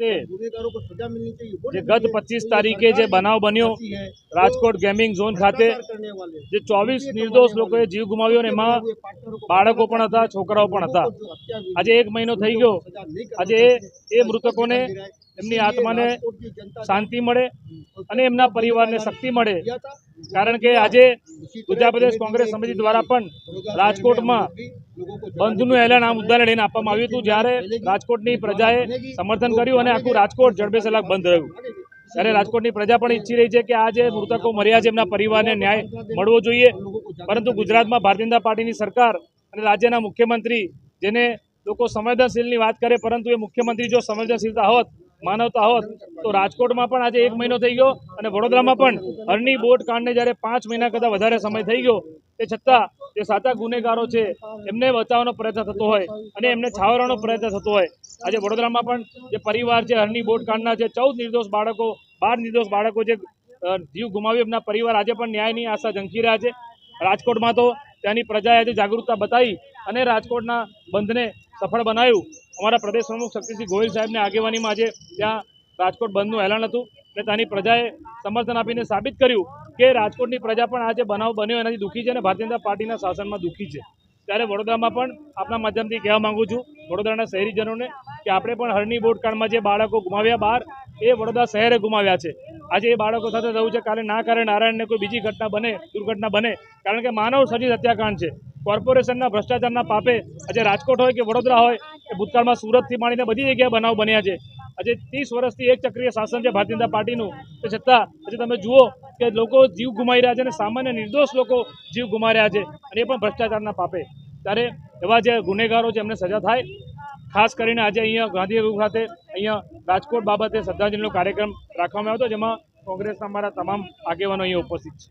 જે ગત પચીસ તારીખે જે બનાવ બન્યો રાજકોટ ગેમિંગ ઝોન ખાતે જે ચોવીસ નિર્દોષ લોકોએ જીવ ગુમાવ્યો અને એમાં બાળકો પણ હતા છોકરાઓ પણ હતા. આજે એક મહિનો થઈ ગયો. આજે એ મૃતકોને એમની આત્માને શાંતિ મળે અને એમના પરિવારને શક્તિ મળે. કારણ કે આજે ગુજરાત પ્રદેશ કોંગ્રેસ સમિતિ દ્વારા પણ રાજકોટમાં બંધનું એલાન આ મુદ્દાને લઈને આપવામાં આવ્યું હતું. જ્યારે રાજકોટની પ્રજાએ સમર્થન કર્યું અને આખું રાજકોટ જડબે બંધ રહ્યું. ત્યારે રાજકોટની પ્રજા પણ ઈચ્છી રહી છે કે આ જે મૃતકો મર્યા છે, એમના પરિવારને ન્યાય મળવો જોઈએ. પરંતુ ગુજરાતમાં ભારતીય જનતા પાર્ટીની સરકાર અને રાજ્યના મુખ્યમંત્રી જેને લોકો સંવેદનશીલની વાત કરે, પરંતુ એ મુખ્યમંત્રી જો સંવેદનશીલતા હોત માનવતા હોત, તો રાજકોટમાં પણ આજે એક મહિનો થઈ ગયો અને વડોદરામાં પણ હરની બોટ કાંડને જ્યારે પાંચ મહિના કરતાં વધારે સમય થઈ ગયો, તે છતાં જે સાચા ગુનેગારો છે, એમને બચાવવાનો પ્રયત્ન થતો હોય અને એમને છાવરવાનો પ્રયત્ન થતો હોય. આજે વડોદરામાં પણ જે પરિવાર છે, હરની બોટ કાંડના જે ચૌદ નિર્દોષ બાળકો, બાર નિર્દોષ બાળકો જે જીવ ગુમાવ્યો, એમના પરિવાર આજે પણ ન્યાયની આશા ઝંખી રહ્યા છે. રાજકોટમાં તો ત્યાંની પ્રજાએ આજે જાગૃતતા બતાવી અને રાજકોટના બંધને સફળ બનાવ્યું. અમારા પ્રદેશ પ્રમુખ શક્તિસિંહ ગોહિલ સાહેબની આગેવાનીમાં આજે ત્યાં રાજકોટ બંધનું એલાન હતું અને ત્યાંની પ્રજાએ સમર્થન આપીને સાબિત કર્યું કે રાજકોટની પ્રજા પણ આજે બનાવ બન્યો એનાથી દુઃખી છે અને ભારતીય જનતા પાર્ટીના શાસનમાં દુઃખી છે. ત્યારે વડોદરામાં પણ આપના માધ્યમથી કહેવા માંગુ છું, વડોદરાના શહેરીજનોને કે આપણે પણ હરણી બોટકાંડમાં જે બાળકો ગુમાવ્યા બહાર, એ વડોદરા શહેરે ગુમાવ્યા છે. આજે એ બાળકો સાથે થયું છે. કાલે ના કારણે નારાયણને કોઈ બીજી ઘટના બને, દુર્ઘટના બને. કારણ કે માનવ સર્જિત હત્યાકાંડ છે. કોર્પોરેશનના ભ્રષ્ટાચારના પાપે આજે રાજકોટ હોય કે વડોદરા હોય કે ભૂતકાળમાં સુરતથી માંડીને બધી જગ્યાએ બનાવ બન્યા છે. આજે ત્રીસ વર્ષથી એક ચક્રીય શાસન છે ભારતીય જનતા પાર્ટીનું. તે છતાં આજે તમે જુઓ કે લોકો જીવ ગુમાવી રહ્યા છે અને સામાન્ય નિર્દોષ લોકો જીવ ગુમાવી રહ્યા છે અને એ પણ ભ્રષ્ટાચારના પાપે. ત્યારે એવા જે ગુનેગારો છે, એમને સજા થાય. ખાસ કરીને આજે અહીંયા ગાંધીનગર ખાતે અહીંયા રાજકોટ બાબતે શ્રદ્ધાંજલિનો કાર્યક્રમ રાખવામાં આવ્યો હતો, જેમાં કોંગ્રેસના અમારા તમામ આગેવાનો અહીંયા ઉપસ્થિત છે.